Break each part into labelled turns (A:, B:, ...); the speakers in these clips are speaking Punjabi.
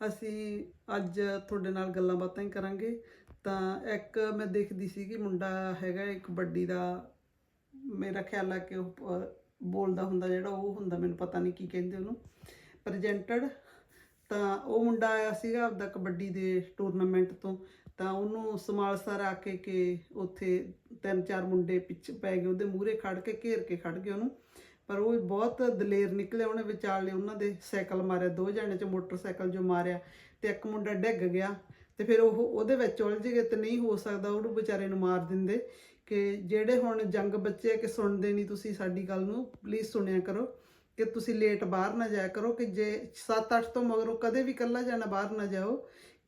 A: ਅਸੀਂ ਅੱਜ ਤੁਹਾਡੇ ਨਾਲ ਗੱਲਾਂ ਬਾਤਾਂ ਹੀ ਕਰਾਂਗੇ। ਤਾਂ ਇੱਕ ਮੈਂ ਦੇਖਦੀ ਸੀ ਕਿ ਮੁੰਡਾ ਹੈਗਾ, ਇੱਕ ਵੱਡੀ ਦਾ। ਮੇਰਾ ਖਿਆਲ ਆ ਕਿ ਉਹ ਬੋਲਦਾ ਹੁੰਦਾ ਜਿਹੜਾ ਉਹ ਹੁੰਦਾ, ਮੈਨੂੰ ਪਤਾ ਨਹੀਂ ਕੀ ਕਹਿੰਦੇ ਉਹਨੂੰ। ਪ੍ਰੈਜੈਂਟਡ ਤਾਂ ਉਹ ਮੁੰਡਾ ਆਇਆ ਸੀਗਾ ਆਪਦਾ ਕਬੱਡੀ ਦੇ ਟੂਰਨਾਮੈਂਟ ਤੋਂ। ਤਾਂ ਉਹਨੂੰ ਸਮਾਲਸਰ ਆ ਕੇ ਕਿ ਉੱਥੇ ਤਿੰਨ ਚਾਰ ਮੁੰਡੇ ਪਿੱਛੇ ਪੈ ਗਏ, ਉਹਦੇ ਮੂਹਰੇ ਖੜ ਕੇ ਘੇਰ ਕੇ ਖੜ ਗਏ ਉਹਨੂੰ। ਪਰ ਉਹ ਬਹੁਤ ਦਲੇਰ ਨਿਕਲਿਆ ਉਹਨੇ ਵਿਚਾਲੇ, ਉਹਨਾਂ ਦੇ ਸਾਈਕਲ ਮਾਰਿਆ, ਦੋ ਜਣੇ ਚ ਮੋਟਰਸਾਈਕਲ ਜੋ ਮਾਰਿਆ ਤੇ ਇੱਕ ਮੁੰਡਾ ਡਿੱਗ ਗਿਆ ਤੇ ਫਿਰ ਉਹ ਉਹਦੇ ਵਿੱਚ ਉਲਝ ਗਏ ਤੇ ਨਹੀਂ ਹੋ ਸਕਦਾ ਉਹਨੂੰ ਵਿਚਾਰੇ ਨੂੰ ਮਾਰ ਦਿੰਦੇ ਕਿ ਜਿਹੜੇ ਹੁਣ ਜੰਗ ਬੱਚੇ ਆ ਕਿ ਸੁਣਦੇ ਨਹੀਂ ਤੁਸੀਂ ਸਾਡੀ ਗੱਲ ਨੂੰ ਪਲੀਜ਼ ਸੁਣਿਆ ਕਰੋ ਕਿ ਤੁਸੀਂ ਲੇਟ ਬਾਹਰ ਨਾ ਜਾਇਆ ਕਰੋ ਕਿ ਜੇ 7-8 ਤੋਂ ਮਗਰੋਂ ਕਦੇ ਵੀ ਇਕੱਲਾ ਜਾਣਾ ਬਾਹਰ ਨਾ ਜਾਓ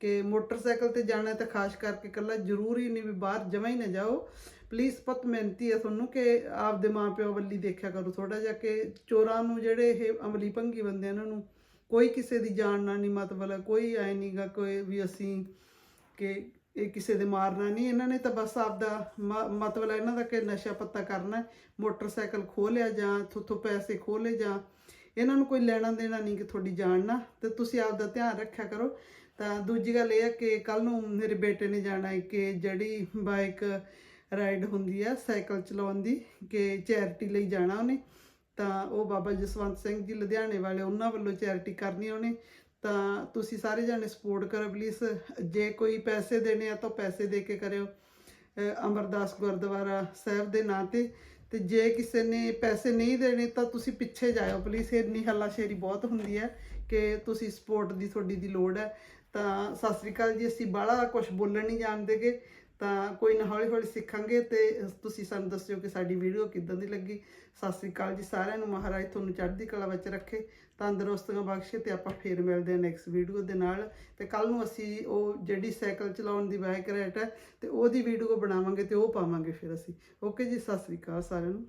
A: ਕਿ ਮੋਟਰਸਾਈਕਲ ਤੇ ਜਾਣਾ ਤਾਂ ਖਾਸ ਕਰਕੇ ਇਕੱਲਾ ਜ਼ਰੂਰੀ ਨਹੀਂ ਵੀ ਬਾਹਰ ਜਮਾਂ ਹੀ ਨਾ ਜਾਓ। ਪਲੀਜ਼ ਪਤ ਮਿਹਨਤੀ ਹੈ ਤੁਹਾਨੂੰ ਕਿ ਆਪਦੇ ਮਾਪਿਓ ਵੱਲੀ ਦੇਖਿਆ ਕਰੋ ਥੋੜਾ ਜਿਹਾ ਕਿ ਚੋਰਾਂ ਨੂੰ ਜਿਹੜੇ ਇਹ ਅਮਲੀ ਭੰਗੀ ਬੰਦੇ ਇਹਨਾਂ ਨੂੰ ਕੋਈ ਕਿਸੇ ਦੀ ਜਾਨ ਨਾਲ ਨਹੀਂ ਮਤਲਬ ਹੈ, ਕੋਈ ਐ ਨਹੀਂਗਾ ਕੋਈ ਵੀ ਅਸੀਂ ਕਿ ਇਹ ਕਿਸੇ ਦੇ ਮਾਰਨਾ ਨਹੀਂ। ਇਹਨਾਂ ਨੇ ਤਾਂ ਬਸ ਆਪਦਾ ਮ- ਮਤਲਬ ਇਹਨਾਂ ਦਾ ਕਿ ਨਸ਼ਾ ਪੱਤਾ ਕਰਨਾ ਮੋਟਰਸਾਈਕਲ ਖੋਹ ਲਿਆ ਜਾਂ ਥੋਥੋਂ ਪੈਸੇ ਖੋਹ ਲਏ ਜਾਂ ਇਹਨਾਂ ਨੂੰ ਕੋਈ ਲੈਣਾ ਦੇਣਾ ਨਹੀਂ ਕਿ ਤੁਹਾਡੀ ਜਾਨ ਨਾਲ ਤੇ ਤੁਸੀਂ ਆਪਦਾ ਧਿਆਨ ਰੱਖਿਆ ਕਰੋ। ਤਾਂ ਦੂਜੀ ਗੱਲ ਇਹ ਹੈ ਕਿ ਕੱਲ ਨੂੰ ਮੇਰੇ ਬੇਟੇ ਨੇ ਜਾਣਾ ਹੈ ਕਿ ਜਿਹੜੀ ਬਾਈਕ ਰਾਈਡ ਹੁੰਦੀ ਆ ਸਾਈਕਲ ਚਲਾਉਣ ਦੀ ਕਿ ਚੈਰਿਟੀ ਲਈ ਜਾਣਾ ਉਹਨੇ, ਤਾਂ ਉਹ ਬਾਬਾ ਜਸਵੰਤ ਸਿੰਘ ਜੀ ਲੁਧਿਆਣੇ ਵਾਲੇ ਉਹਨਾਂ ਵੱਲੋਂ ਚੈਰਿਟੀ ਕਰਨੀ ਉਹਨੇ। ਤਾਂ ਤੁਸੀਂ ਸਾਰੇ ਜਾਣੇ ਸਪੋਰਟ ਕਰੋ ਪਲੀਜ਼, ਜੇ ਕੋਈ ਪੈਸੇ ਦੇਣੇ ਆ ਤਾਂ ਪੈਸੇ ਦੇ ਕੇ ਕਰਿਓ। ਅਮਰਦਾਸ ਗੁਰਦੁਆਰਾ ਸਾਹਿਬ ਦੇ ਨਾਂ ਤੇ ਤੇ ਜੇ ਕਿਸੇ ਨੇ ਪੈਸੇ ਨਹੀਂ ਦੇਣੇ ਤਾਂ ਤੁਸੀਂ ਪਿੱਛੇ ਜਾਇਓ ਪਲੀਜ਼ ਇੰਨੀ ਹੱਲਾਸ਼ੇਰੀ ਬਹੁਤ ਹੁੰਦੀ ਹੈ ਕਿ ਤੁਸੀਂ ਸਪੋਰਟ ਦੀ ਤੁਹਾਡੀ ਦੀ ਲੋੜ ਹੈ। ਤਾਂ ਸਤਿ ਸ੍ਰੀ ਅਕਾਲ ਜੀ, ਅਸੀਂ ਬਾਹਲਾ ਕੁਝ ਬੋਲਣ ਨਹੀਂ ਜਾਣਦੇਗੇ। ਤਾਂ ਕੋਈ ਨਾ ਹੌਲੀ ਹੌਲੀ ਸਿੱਖਾਂਗੇ ਤੇ ਤੁਸੀਂ ਸਾਨੂੰ ਦੱਸਿਓ ਕਿ ਸਾਡੀ ਵੀਡੀਓ ਕਿੱਦਾਂ ਦੀ ਲੱਗੀ। ਸਤਿ ਸ੍ਰੀ ਅਕਾਲ ਜੀ ਸਾਰਿਆਂ ਨੂੰ। ਮਹਾਰਾਜ ਤੁਹਾਨੂੰ ਚੜ੍ਹਦੀ ਕਲਾ ਵਿੱਚ ਰੱਖੇ, ਤੰਦਰੁਸਤੀਆਂ ਬਖਸ਼ੇ ਤੇ ਆਪਾਂ ਫੇਰ ਮਿਲਦੇ ਹਾਂ ਨੈਕਸਟ ਵੀਡੀਓ ਦੇ ਨਾਲ। ਤੇ ਕੱਲ ਨੂੰ ਅਸੀਂ ਉਹ ਜਿਹੜੀ ਸਾਈਕਲ ਚਲਾਉਣ ਦੀ ਬਾਈਕ ਰੈਟ ਹੈ ਤੇ ਉਹਦੀ ਵੀਡੀਓ ਬਣਾਵਾਂਗੇ ਤੇ ਉਹ ਪਾਵਾਂਗੇ ਫਿਰ ਅਸੀਂ। ਓਕੇ ਜੀ, ਸਤਿ ਸ੍ਰੀ ਅਕਾਲ ਸਾਰਿਆਂ ਨੂੰ।